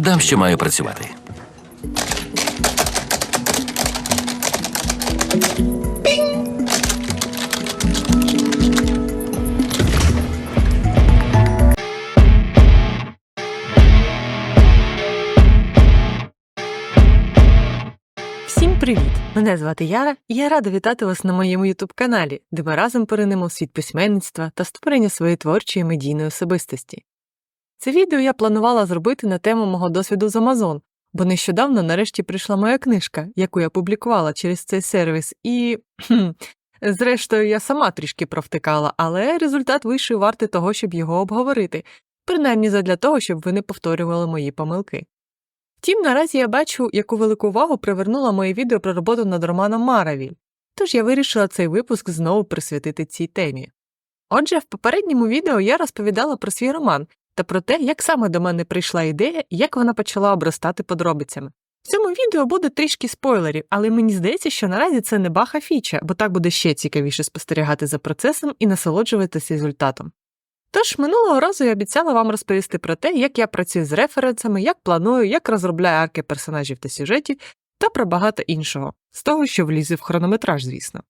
Вгадам, що маю працювати. Всім привіт! Мене звати Яра, і я рада вітати вас на моєму ютуб каналі, де ми разом поринемо світ письменництва та створення своєї творчої медійної особистості. Це відео я планувала зробити на тему мого досвіду з Amazon, бо нещодавно нарешті прийшла моя книжка, яку я публікувала через цей сервіс, і зрештою я сама трішки провтикала, але результат вийшов вартий того, щоб його обговорити, принаймні задля того, щоб ви не повторювали мої помилки. Втім, наразі я бачу, яку велику увагу привернуло моє відео про роботу над романом Маравіль, тож я вирішила цей випуск знову присвятити цій темі. Отже, в попередньому відео я розповідала про свій роман та про те, як саме до мене прийшла ідея як вона почала обростати подробицями. В цьому відео буде трішки спойлерів, але мені здається, що наразі це не баха фіча, бо так буде ще цікавіше спостерігати за процесом і насолоджуватися результатом. Тож минулого разу я обіцяла вам розповісти про те, як я працюю з референсами, як планую, як розробляю арки персонажів та сюжетів, та про багато іншого, з того, що влізе в хронометраж, звісно.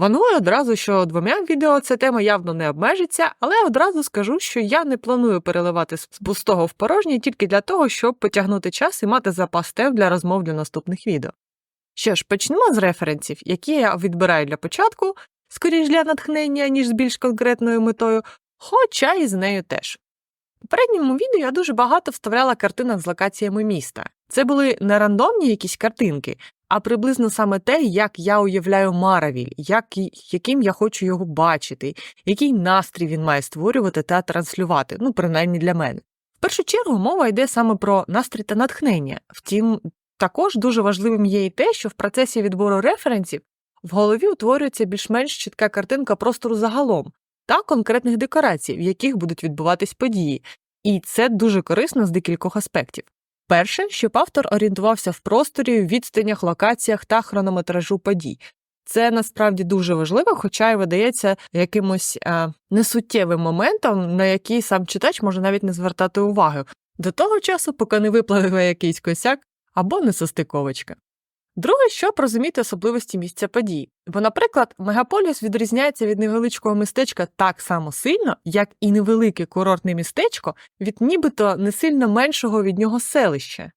Вангую одразу, що двома відео ця тема явно не обмежиться, але одразу скажу, що я не планую переливати з пустого в порожнє тільки для того, щоб потягнути час і мати запас тем для розмов для наступних відео. Що ж, почнемо з референсів, які я відбираю для початку, скоріш для натхнення, ніж з більш конкретною метою, хоча і з нею теж. У попередньому відео я дуже багато вставляла картинок з локаціями міста. Це були не рандомні якісь картинки, а приблизно саме те, як я уявляю Маравіль, як, яким я хочу його бачити, який настрій він має створювати та транслювати, ну, принаймні для мене. В першу чергу мова йде саме про настрій та натхнення. Втім, також дуже важливим є і те, що в процесі відбору референсів в голові утворюється більш-менш чітка картинка простору загалом та конкретних декорацій, в яких будуть відбуватись події. І це дуже корисно з декількох аспектів. Перше, щоб автор орієнтувався в просторі, відстанях, локаціях та хронометражу подій. Це насправді дуже важливо, хоча й видається якимось е, несуттєвим моментом, на який сам читач може навіть не звертати уваги до того часу, поки не випливе якийсь косяк або несостиковочка. Друге, щоб розуміти особливості місця подій. Бо, наприклад, мегаполіс відрізняється від невеличкого містечка так само сильно, як і невелике курортне містечко від нібито не сильно меншого від нього селища.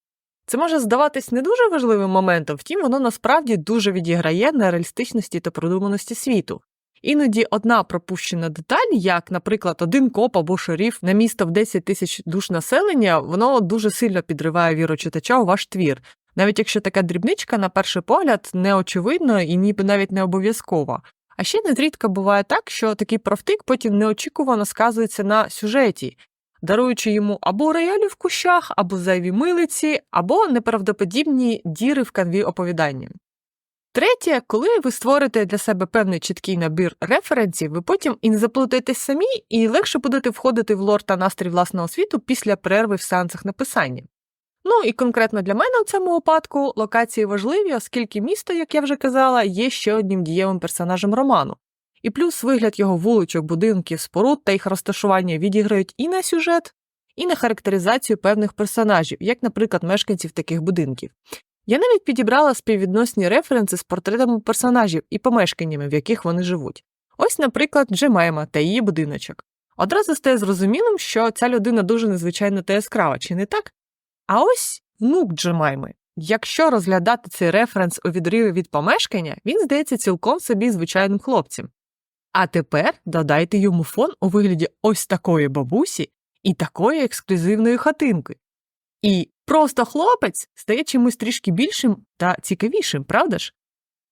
Це може здаватись не дуже важливим моментом, втім, воно насправді дуже відіграє на реалістичності та продуманості світу. Іноді одна пропущена деталь, як, наприклад, один коп або шеріф на місто в 10 тисяч душ населення, воно дуже сильно підриває віру читача у ваш твір, навіть якщо така дрібничка, на перший погляд, не очевидна і ніби навіть не обов'язкова. А ще незрідка буває так, що такий профтик потім неочікувано сказується на сюжеті, даруючи йому або роялі в кущах, або зайві милиці, або неправдоподібні діри в канві оповідання. Третє, коли ви створите для себе певний чіткий набір референсів, ви потім і не заплутаєтесь самі, і легше будете входити в лор та настрій власного світу після перерви в сеансах написання. Ну і конкретно для мене у цьому випадку локації важливі, оскільки місто, як я вже казала, є ще одним дієвим персонажем роману. І плюс вигляд його вуличок, будинків, споруд та їх розташування відіграють і на сюжет, і на характеризацію певних персонажів, як, наприклад, мешканців таких будинків. Я навіть підібрала співвідносні референси з портретами персонажів і помешканнями, в яких вони живуть. Ось, наприклад, Джемайма та її будиночок. Одразу стає зрозумілим, що ця людина дуже незвичайна та яскрава, чи не так? А ось внук Джемайми. Якщо розглядати цей референс у відриві від помешкання, він здається цілком собі звичайним хлопцем. А тепер додайте йому фон у вигляді ось такої бабусі і такої ексклюзивної хатинки. І просто хлопець стає чимось трішки більшим та цікавішим, правда ж?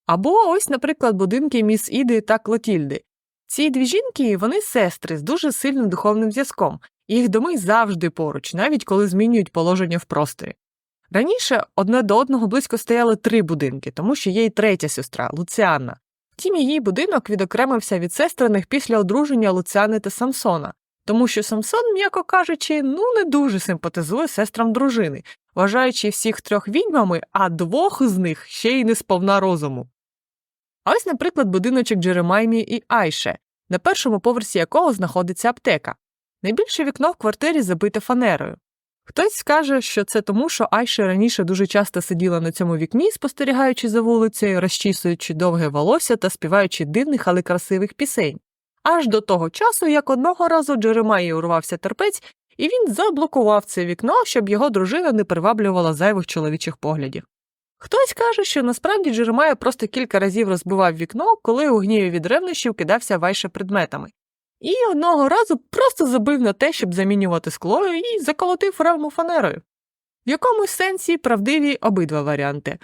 Або ось, наприклад, будинки міс Іди та Клотільди. Ці дві жінки вони сестри з дуже сильним духовним зв'язком, їх доми завжди поруч, навіть коли змінюють положення в просторі. Раніше одне до одного близько стояли три будинки, тому що є й третя сестра Луціанна. Втім, її будинок відокремився від сестриних після одруження Луціани та Самсона, тому що Самсон, м'яко кажучи, ну не дуже симпатизує сестрам дружини, вважаючи всіх трьох відьмами, а двох з них ще й не сповна розуму. А ось, наприклад, будиночок Джеремаймі і Айше, на першому поверсі якого знаходиться аптека. Найбільше вікно в квартирі забите фанерою. Хтось скаже, що це тому, що Айша раніше дуже часто сиділа на цьому вікні, спостерігаючи за вулицею, розчісуючи довге волосся та співаючи дивних, але красивих пісень. Аж до того часу, як одного разу Джеремаї урвався терпець, і він заблокував це вікно, щоб його дружина не приваблювала зайвих чоловічих поглядів. Хтось каже, що насправді Джеремая просто кілька разів розбивав вікно, коли у гніві від ревнощів кидався вайше предметами. І одного разу просто забив на те, щоб замінювати скло, і заколотив равму фанерою. В якомусь сенсі правдиві обидва варіанти.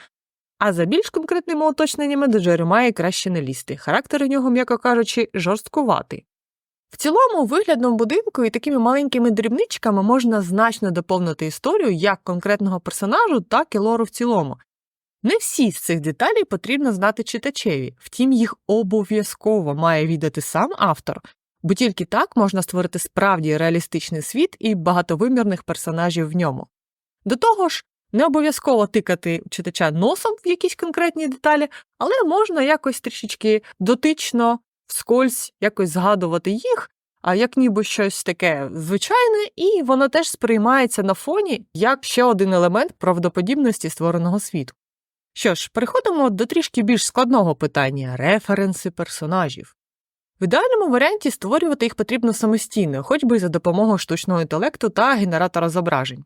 А за більш конкретними уточненнями до Джеремаї краще не лізти. Характер у нього, м'яко кажучи, жорсткуватий. В цілому, виглядом будинку і такими маленькими дрібничками можна значно доповнити історію як конкретного персонажу, так і лору в цілому. Не всі з цих деталей потрібно знати читачеві, втім, їх обов'язково має віддати сам автор, бо тільки так можна створити справді реалістичний світ і багатовимірних персонажів в ньому. До того ж, не обов'язково тикати читача носом в якісь конкретні деталі, але можна якось трішечки дотично, вскользь якось згадувати їх, а як ніби щось таке звичайне, і воно теж сприймається на фоні як ще один елемент правдоподібності створеного світу. Що ж, переходимо до трішки більш складного питання референси персонажів. В ідеальному варіанті створювати їх потрібно самостійно, хоч би за допомогою штучного інтелекту та генератора зображень.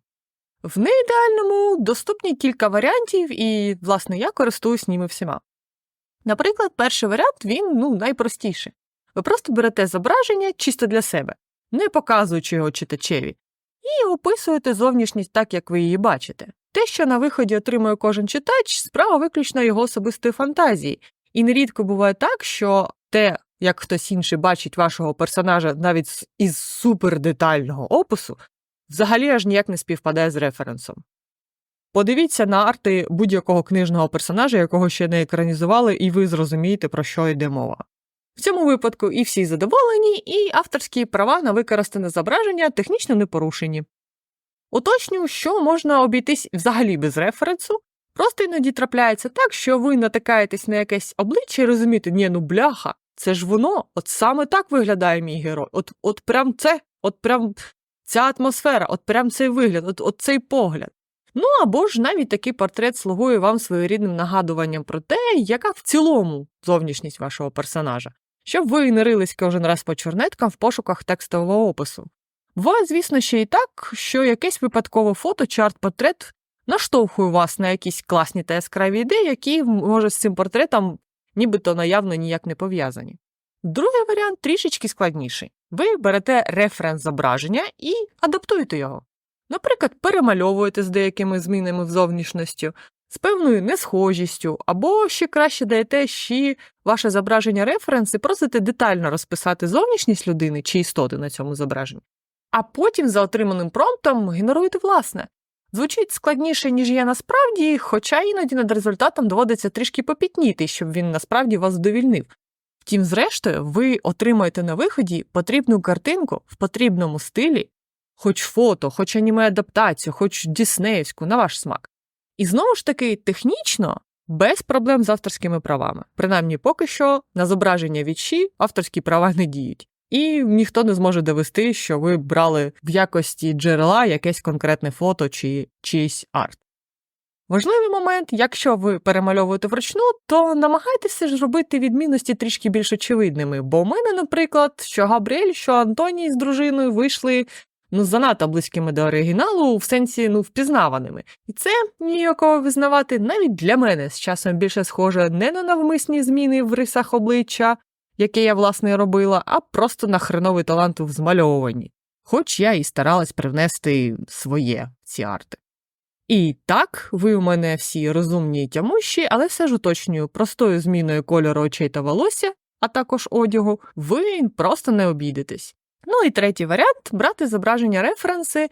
В неідеальному доступні кілька варіантів, і, власне, я користуюсь ними всіма. Наприклад, перший варіант він ну, найпростіший. Ви просто берете зображення чисто для себе, не показуючи його читачеві, і описуєте зовнішність так, як ви її бачите. Те, що на виході отримує кожен читач, справа виключно його особистої фантазії, і нерідко буває так, що те, як хтось інший бачить вашого персонажа навіть із супердетального опису, взагалі аж ніяк не співпадає з референсом. Подивіться на арти будь-якого книжного персонажа, якого ще не екранізували, і ви зрозумієте, про що йде мова. В цьому випадку і всі задоволені, і авторські права на використане зображення технічно не порушені. Уточню, що можна обійтись взагалі без референсу, просто іноді трапляється так, що ви натикаєтесь на якесь обличчя і розумієте, ні, ну бляха, це ж воно, от саме так виглядає мій герой. От от прям це, от прям ця атмосфера, от прям цей вигляд, от, от цей погляд. Ну або ж навіть такий портрет слугує вам своєрідним нагадуванням про те, яка в цілому зовнішність вашого персонажа, щоб ви не рились кожен раз по чорнеткам в пошуках текстового опису. Буває, звісно, ще й так, що якесь випадкове фото чи арт-портрет наштовхує вас на якісь класні та яскраві ідеї, які, може, з цим портретом нібито наявно ніяк не пов'язані. Другий варіант трішечки складніший. Ви берете референс зображення і адаптуєте його. Наприклад, перемальовуєте з деякими змінами в зовнішністю, з певною несхожістю, або ще краще даєте ще ваше зображення референс і просите детально розписати зовнішність людини чи істоти на цьому зображенні, а потім за отриманим промптом генеруєте власне. Звучить складніше, ніж є насправді, хоча іноді над результатом доводиться трішки попітніти, щоб він насправді вас задовільнив. Втім, зрештою, ви отримаєте на виході потрібну картинку в потрібному стилі, хоч фото, хоч аніме адаптацію, хоч діснеївську, на ваш смак. І знову ж таки, технічно, без проблем з авторськими правами. Принаймні, поки що на зображення вічі авторські права не діють. І ніхто не зможе довести, що ви брали в якості джерела якесь конкретне фото чи чийсь арт. Важливий момент, якщо ви перемальовуєте вручну, то намагайтеся ж робити відмінності трішки більш очевидними. Бо у мене, наприклад, що Габріель, що Антоній з дружиною вийшли ну занадто близькими до оригіналу, в сенсі ну впізнаваними. І це ніякого визнавати навіть для мене з часом більше схоже не на навмисні зміни в рисах обличчя, яке я власне робила, а просто на хреновий талант в змальовуванні. Хоч я і старалась привнести своє ці арти. І так, ви у мене всі розумні й тямущі, але все ж уточнюю, простою зміною кольору очей та волосся, а також одягу, ви просто не обійдетесь. Ну і третій варіант брати зображення референси,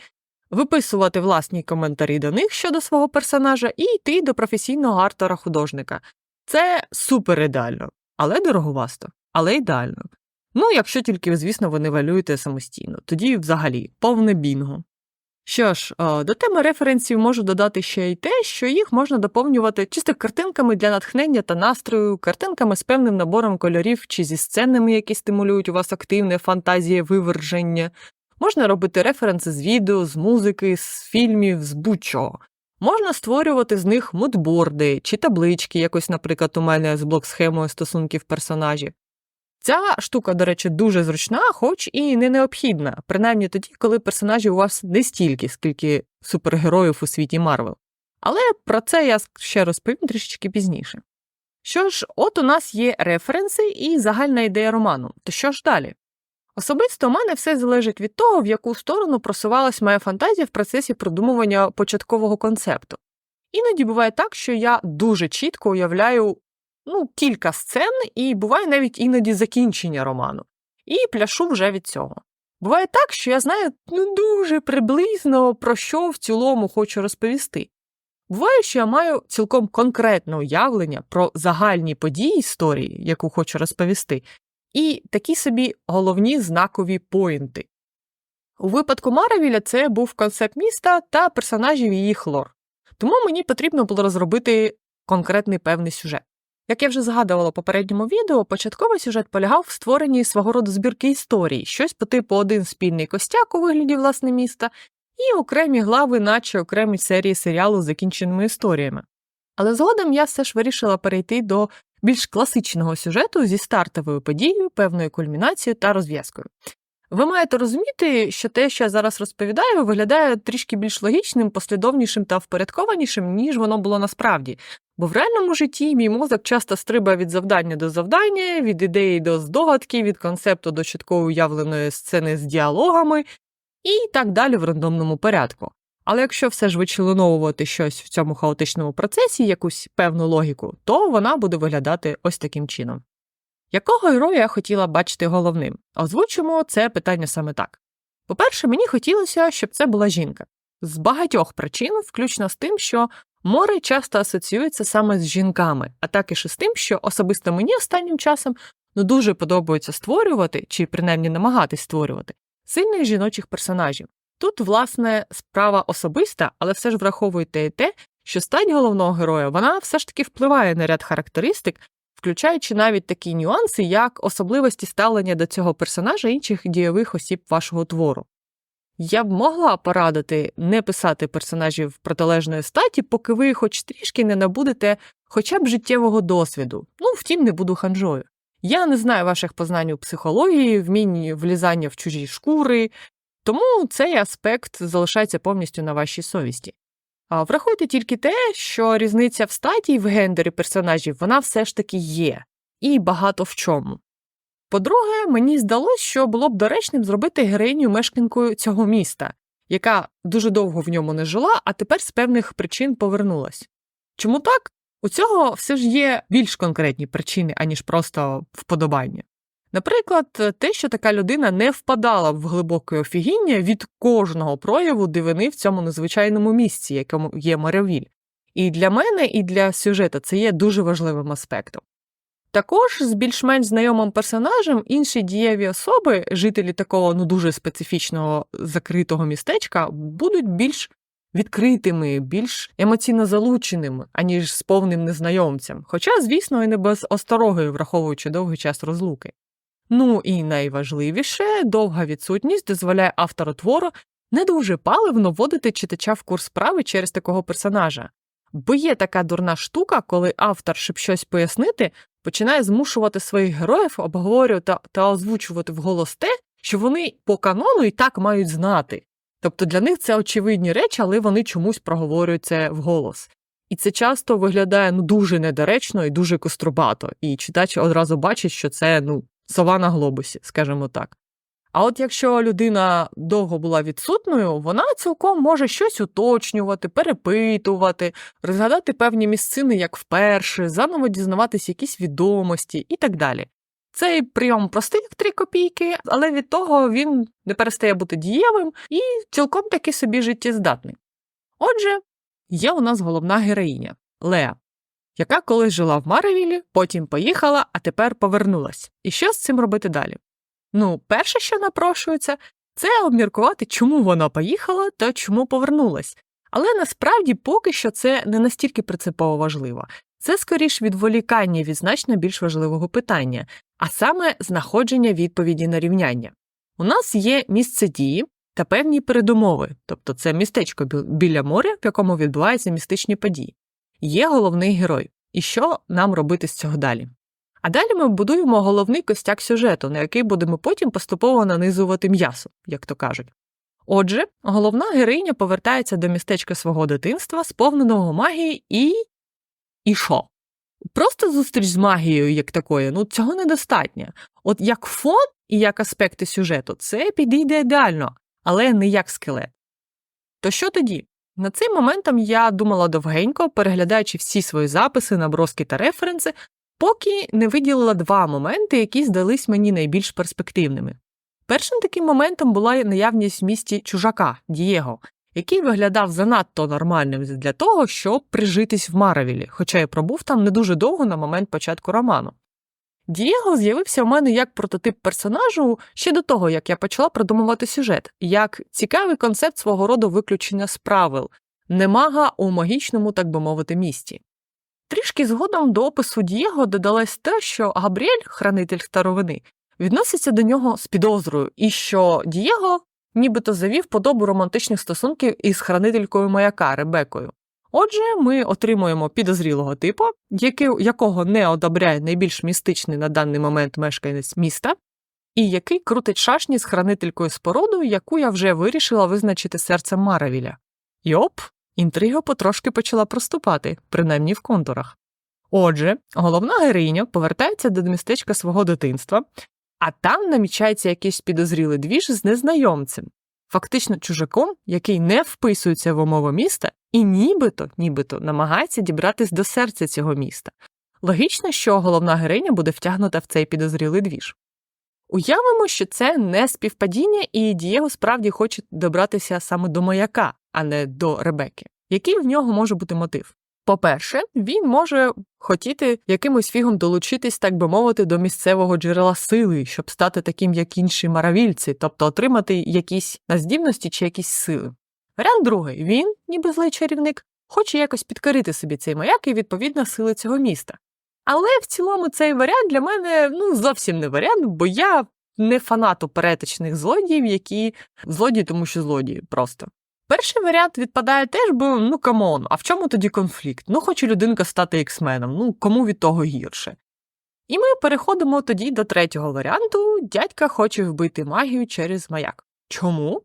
виписувати власні коментарі до них щодо свого персонажа і йти до професійного артора художника. Це супер ідеально, але дороговасто, але ідеально. Ну, якщо тільки, звісно, ви не валюєте самостійно, тоді взагалі повне бінго. Що ж, до теми референсів можу додати ще й те, що їх можна доповнювати чисто картинками для натхнення та настрою, картинками з певним набором кольорів чи зі сценами, які стимулюють у вас активне фантазіє виверження. Можна робити референси з відео, з музики, з фільмів, з будь-чого. Можна створювати з них мудборди чи таблички, якось, наприклад, у мене з блок-схемою стосунків персонажів. Ця штука, до речі, дуже зручна, хоч і не необхідна, принаймні тоді, коли персонажів у вас не стільки, скільки супергероїв у світі Марвел. Але про це я ще розповім трішечки пізніше. Що ж, от у нас є референси і загальна ідея роману. То що ж далі? Особисто у мене все залежить від того, в яку сторону просувалась моя фантазія в процесі продумування початкового концепту. Іноді буває так, що я дуже чітко уявляю ну, кілька сцен, і буває навіть іноді закінчення роману, і пляшу вже від цього. Буває так, що я знаю ну, дуже приблизно про що в цілому хочу розповісти. Буває, що я маю цілком конкретне уявлення про загальні події історії, яку хочу розповісти, і такі собі головні знакові поінти. У випадку Маравіля це був концепт міста та персонажів її хлор, тому мені потрібно було розробити конкретний певний сюжет. Як я вже згадувала у попередньому відео, початковий сюжет полягав в створенні свого роду збірки історій, щось по типу один спільний костяк у вигляді власне міста, і окремі глави, наче окремі серії серіалу з закінченими історіями. Але згодом я все ж вирішила перейти до більш класичного сюжету зі стартовою подією, певною кульмінацією та розв'язкою. Ви маєте розуміти, що те, що я зараз розповідаю, виглядає трішки більш логічним, послідовнішим та впорядкованішим, ніж воно було насправді. Бо в реальному житті мій мозок часто стрибає від завдання до завдання, від ідеї до здогадки, від концепту до чітко уявленої сцени з діалогами і так далі в рандомному порядку. Але якщо все ж вичленовувати щось в цьому хаотичному процесі, якусь певну логіку, то вона буде виглядати ось таким чином. Якого героя я хотіла бачити головним? Озвучимо це питання саме так. По-перше, мені хотілося, щоб це була жінка. З багатьох причин, включно з тим, що море часто асоціюється саме з жінками, а також із тим, що особисто мені останнім часом ну, дуже подобається створювати, чи принаймні намагатись створювати, сильних жіночих персонажів. Тут, власне, справа особиста, але все ж враховуйте і те, що стать головного героя вона все ж таки впливає на ряд характеристик, включаючи навіть такі нюанси, як особливості ставлення до цього персонажа інших дійових осіб вашого твору. Я б могла порадити не писати персонажів протилежної статі, поки ви хоч трішки не набудете хоча б життєвого досвіду. Ну, втім, не буду ханжою. Я не знаю ваших познань у психології, вмінні влізання в чужі шкури, тому цей аспект залишається повністю на вашій совісті. А врахуйте тільки те, що різниця в статі і в гендері персонажів вона все ж таки є, і багато в чому. По-друге, мені здалося, що було б доречним зробити героїню мешканкою цього міста, яка дуже довго в ньому не жила, а тепер з певних причин повернулась. Чому так? У цього все ж є більш конкретні причини, аніж просто вподобання. Наприклад, те, що така людина не впадала в глибоке офігіння від кожного прояву дивини в цьому незвичайному місці, якому є Маревіль. І для мене, і для сюжету це є дуже важливим аспектом. Також з більш-менш знайомим персонажем інші дієві особи, жителі такого ну дуже специфічного закритого містечка, будуть більш відкритими, більш емоційно залученими, аніж з повним незнайомцем, хоча, звісно, і не без остороги, враховуючи довгий час розлуки. Ну і найважливіше, довга відсутність дозволяє автору твору не дуже паливно вводити читача в курс справи через такого персонажа. Бо є така дурна штука, коли автор, щоб щось пояснити, починає змушувати своїх героїв обговорювати та озвучувати вголос те, що вони по канону і так мають знати. Тобто для них це очевидні речі, але вони чомусь проговорюють це вголос. І це часто виглядає ну дуже недоречно і дуже кострубато, і читач одразу бачить, що це ну сова на глобусі, скажімо так. А от якщо людина довго була відсутною, вона цілком може щось уточнювати, перепитувати, розгадати певні місцини як вперше, заново дізнаватися якісь відомості і так далі. Цей прийом простий як три копійки, але від того він не перестає бути дієвим і цілком таки собі життєздатний. Отже, є у нас головна героїня Леа яка колись жила в Маревілі, потім поїхала, а тепер повернулась. І що з цим робити далі? Ну, перше, що напрошується, це обміркувати, чому вона поїхала та чому повернулась. Але насправді поки що це не настільки принципово важливо. Це скоріш відволікання від значно більш важливого питання, а саме знаходження відповіді на рівняння. У нас є місце дії та певні передумови, тобто це містечко біля моря, в якому відбуваються містичні події. Є головний герой. І що нам робити з цього далі? А далі ми будуємо головний костяк сюжету, на який будемо потім поступово нанизувати м'ясо, як то кажуть. Отже, головна героїня повертається до містечка свого дитинства, сповненого магії, і. І що? Просто зустріч з магією, як такою, ну цього недостатньо. От як фон і як аспекти сюжету, це підійде ідеально, але не як скелет. То що тоді? На цим моментом я думала довгенько, переглядаючи всі свої записи, наброски та референси, поки не виділила два моменти, які здались мені найбільш перспективними. Першим таким моментом була наявність в місті чужака Дієго, який виглядав занадто нормальним для того, щоб прижитись в Маравілі, хоча й пробув там не дуже довго на момент початку роману. Дієго з'явився в мене як прототип персонажу ще до того, як я почала продумувати сюжет, як цікавий концепт свого роду виключення з правил, немага у магічному, так би мовити, місті. Трішки згодом до опису Дієго додалось те, що Габріель, хранитель старовини, відноситься до нього з підозрою, і що Дієго нібито завів подобу романтичних стосунків із хранителькою маяка Ребекою. Отже, ми отримуємо підозрілого типу, якого не одобряє найбільш містичний на даний момент мешканець міста, і який крутить шашні з хранителькою споруду, яку я вже вирішила визначити серцем Маравіля. І оп, інтрига потрошки почала проступати, принаймні в контурах. Отже, головна героїня повертається до містечка свого дитинства, а там намічається якийсь підозрілий двіж з незнайомцем, фактично чужаком, який не вписується в умови міста і нібито, нібито намагається дібратись до серця цього міста. Логічно, що головна героїня буде втягнута в цей підозрілий двіж. Уявимо, що це не співпадіння, і Дієго справді хоче добратися саме до маяка, а не до Ребеки. Який в нього може бути мотив? По-перше, він може хотіти якимось фігом долучитись, так би мовити, до місцевого джерела сили, щоб стати таким, як інші маравільці, тобто отримати якісь наздібності чи якісь сили. Варіант другий він, ніби злий чарівник, хоче якось підкорити собі цей маяк і відповідно сили цього міста. Але в цілому цей варіант для мене ну зовсім не варіант, бо я не фанат оперетичних злодіїв, які злодії, тому що злодії просто. Перший варіант відпадає теж, бо ну камон, а в чому тоді конфлікт? Ну, хоче людинка стати іксменом, ну кому від того гірше. І ми переходимо тоді до третього варіанту: дядька хоче вбити магію через маяк. Чому?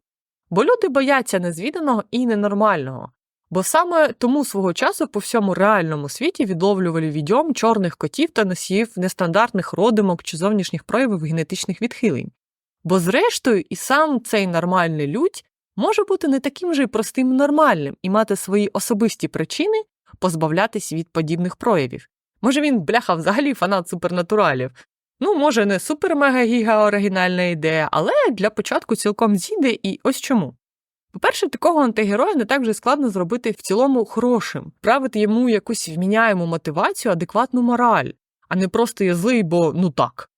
Бо люди бояться незвіданого і ненормального. Бо саме тому свого часу по всьому реальному світі відловлювали відьом чорних котів та носіїв нестандартних родимок чи зовнішніх проявів генетичних відхилень. Бо, зрештою, і сам цей нормальний людь може бути не таким же й простим і нормальним і мати свої особисті причини позбавлятись від подібних проявів. Може, він, бляха, взагалі фанат супернатуралів. Ну, може, не супер-мега-гіга оригінальна ідея, але для початку цілком зійде і ось чому. По-перше, такого антигероя не так вже складно зробити в цілому хорошим, правити йому якусь вміняєму мотивацію, адекватну мораль, а не просто я злий, бо ну так.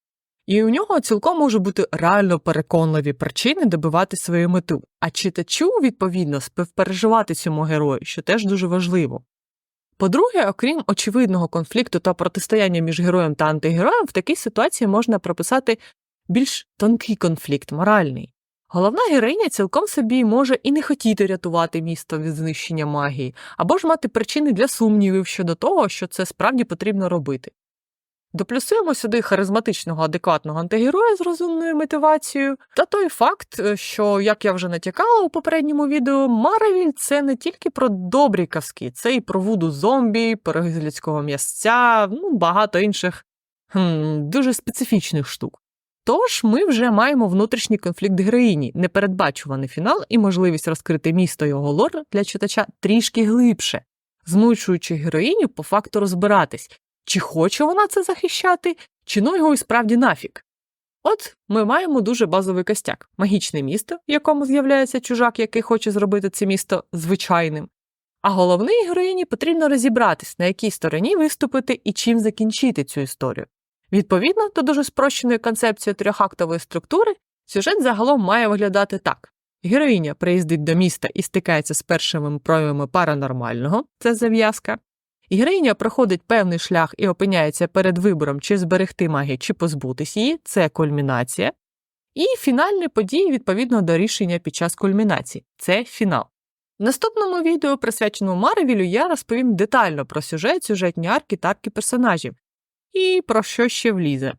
І у нього цілком може бути реально переконливі причини добивати свою мету, а читачу, відповідно, співпереживати цьому герою, що теж дуже важливо. По-друге, окрім очевидного конфлікту та протистояння між героєм та антигероєм, в такій ситуації можна прописати більш тонкий конфлікт, моральний. Головна героїня цілком собі може і не хотіти рятувати місто від знищення магії, або ж мати причини для сумнівів щодо того, що це справді потрібно робити. Доплюсуємо сюди харизматичного адекватного антигероя з розумною мотивацією, та той факт, що, як я вже натякала у попередньому відео, Маравіль це не тільки про добрі казки, це і про вуду зомбі, пироги з людського м'ясця, ну багато інших хм, дуже специфічних штук. Тож ми вже маємо внутрішній конфлікт героїні, непередбачуваний фінал і можливість розкрити місто його лор для читача трішки глибше, змушуючи героїню по факту розбиратись, чи хоче вона це захищати, чи ну його і справді нафіг. От ми маємо дуже базовий костяк магічне місто, в якому з'являється чужак, який хоче зробити це місто звичайним. А головній героїні потрібно розібратись, на якій стороні виступити і чим закінчити цю історію. Відповідно до дуже спрощеної концепції трьохактової структури, сюжет загалом має виглядати так: героїня приїздить до міста і стикається з першими проявами паранормального це зав'язка. Героїня проходить певний шлях і опиняється перед вибором, чи зберегти магію, чи позбутись її це кульмінація. І фінальні події відповідно до рішення під час кульмінації це фінал. В наступному відео, присвяченому Марвелю, я розповім детально про сюжет, сюжетні арки та персонажів і про що ще влізе.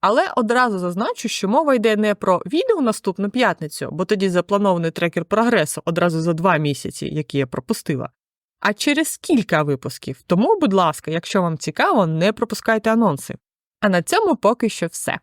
Але одразу зазначу, що мова йде не про відео наступну п'ятницю, бо тоді запланований трекер прогресу одразу за два місяці, які я пропустила, а через кілька випусків. Тому, будь ласка, якщо вам цікаво, не пропускайте анонси. А на цьому поки що все.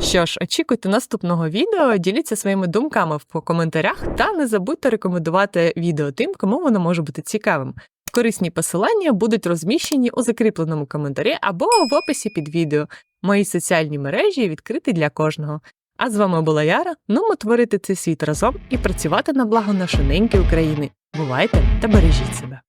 Що ж, очікуйте наступного відео, діліться своїми думками в коментарях та не забудьте рекомендувати відео тим, кому воно може бути цікавим. Корисні посилання будуть розміщені у закріпленому коментарі або в описі під відео. Мої соціальні мережі відкриті для кожного. А з вами була Яра. Ну, ми творити цей світ разом і працювати на благо нашої неньки України. Бувайте та бережіть себе.